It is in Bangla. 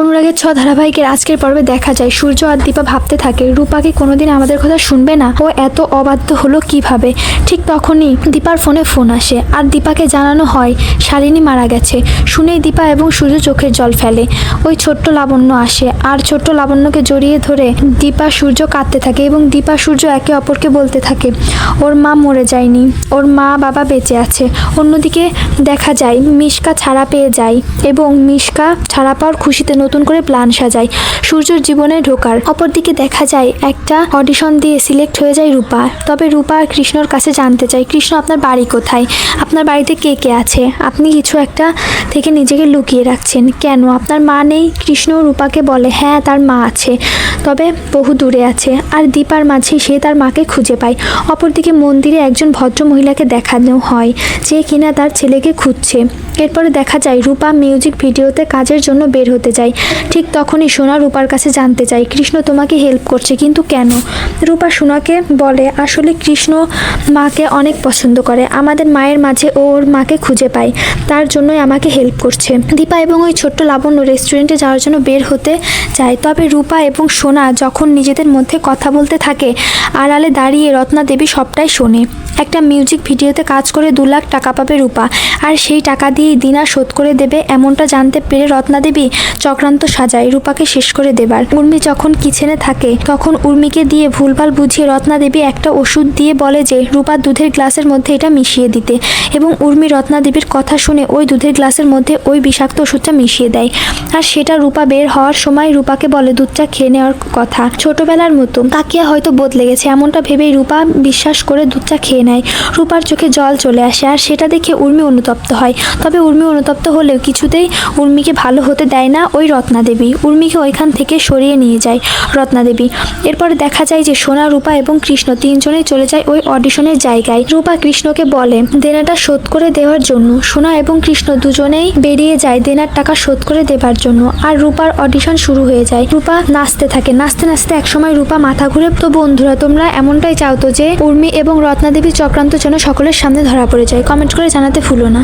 অনুরাগের ছ ধারাবাহিকের আজকের পর্বে দেখা যায়, সূর্য আর দীপা ভাবতে থাকে, রূপাকে কোনোদিন আমাদের কথা শুনবে না, ও এত অবাধ্য হলো কীভাবে? ঠিক তখনই দীপার ফোনে ফোন আসে, আর দীপাকে জানানো হয়, শালিনী মারা গেছে। শুনেই দীপা এবং সূর্য চোখের জল ফেলে। ওই ছোট্ট লাবণ্য আসে, আর ছোট্ট লাবণ্যকে জড়িয়ে ধরে দীপা, সূর্য কাঁদতে থাকে এবং দীপা, সূর্য একে অপরকে বলতে থাকে, ওর মা মরে যায়নি, ওর মা বাবা বেঁচে আছে। অন্যদিকে দেখা যায়, মিশকা ছাড়া পেয়ে যায় এবং মিশকা ছাড়া পাওয়ার খুশিতে নতুন করে প্ল্যান সাজায়। সূর্যর জীবনে ঢোকার। অপরদিকে দেখা যায়, একটা অডিশন দিয়ে সিলেক্ট হয়ে যায় রূপা। তবে রূপা কৃষ্ণর কাছে জানতে চায়, কৃষ্ণ, আপনার বাড়ি কোথায়? আপনার বাড়িতে কে কে আছে? আপনি কিছু একটা থেকে নিজেকে লুকিয়ে রাখছেন। কেন? আপনার মা নেই? কৃষ্ণ রূপাকে বলে হ্যাঁ তার মা আছে। তবে বহু দূরে আছে। আর দীপার মাঝে সে তার মাকে খুঁজে পায়। অপরদিকে মন্দিরে একজন ভদ্র মহিলাকে দেখানো হয়, যে কিনা তার ছেলেকে খুঁজছে। এরপরে দেখা যায়, রূপা মিউজিক ভিডিওতে কাজের জন্য বের হতে যায়। ঠিক তখনই সোনা রূপার কাছে জানতে চায় কৃষ্ণ তোমাকে হেল্প করছে, কিন্তু কেন? রূপা সোনাকে বলে, আসলে কৃষ্ণ মাকে অনেক পছন্দ করে। আমাদের মায়ের মাঝে ও ওর মাকে খুঁজে পায়। তার জন্যই আমাকে হেল্প করছে। দীপা এবং ওই ছোট্ট লাবণ্য রেস্টুরেন্টে যাওয়ার জন্য বের হতে চায়। তবে রূপা এবং সোনা যখন নিজেদের মধ্যে কথা বলতে থাকে, আড়ালে দাঁড়িয়ে রত্না দেবী সবটাই শোনে। একটা মিউজিক ভিডিওতে কাজ করে দু লাখ টাকা পাবে রূপা। আর সেই টাকা দিয়েই দিনা শোধ করে দেবে, এমনটা জানতে পেরে রত্না দেবী চক্রান্ত সাজায় রূপাকে শেষ করে দেবার। উর্মি যখন কিচেনে থাকে, তখন উর্মিকে দিয়ে ভুলভাল বুঝিয়ে রত্না দেবী একটা ওষুধ দিয়ে বলে যে রূপার দুধের গ্লাসের মধ্যে এটা মিশিয়ে দিতে। এবং উর্মি রত্না দেবীর কথা শুনে ওই দুধের গ্লাসের মধ্যে ওই বিষাক্ত ওষুধটা মিশিয়ে দেয়। আর সেটা রূপা বের হওয়ার সময় রূপাকে বলে, দুধটা খেয়ে নেওয়ার কথা। ছোটবেলার মতো। তাকিয়া হয়তো বদলে গেছে। এমনটা ভেবেই রূপা বিশ্বাস করে দুধটা খেয়ে নেয়। রূপার চোখে জল চলে আসে। আর সেটা দেখে উর্মি অনুতপ্ত হয়। তবে উর্মি অনুতপ্ত হলেও কিছুতেই উর্মিকে ভালো হতে দেয় না। ওই রত্না দেবী উর্মিকে ওইখান থেকে সরিয়ে নিয়ে যায় রত্না দেবী এরপরে দেখা যায় যে সোনা, রূপা এবং কৃষ্ণ তিনজনেই চলে যায় ওই অডিশনের জায়গায়। রূপা কৃষ্ণকে বলে, দেনাটা শোধ করে দেওয়ার জন্য। সোনা এবং কৃষ্ণ দুজনেই বেরিয়ে যায় দেনার টাকা শোধ করে দেবার জন্য আর রূপার অডিশন শুরু হয়ে যায়। রূপা নাচতে থাকে। নাচতে নাচতে একসময় রূপা মাথা ঘুরে, তো বন্ধুরা, তোমরা এমনটাই চাও তো যে উর্মি এবং রত্না দেবী চক্রান্ত যেন সকলের সামনে ধরা পড়ে যায়। কমেন্ট করে জানাতে ভুলো না।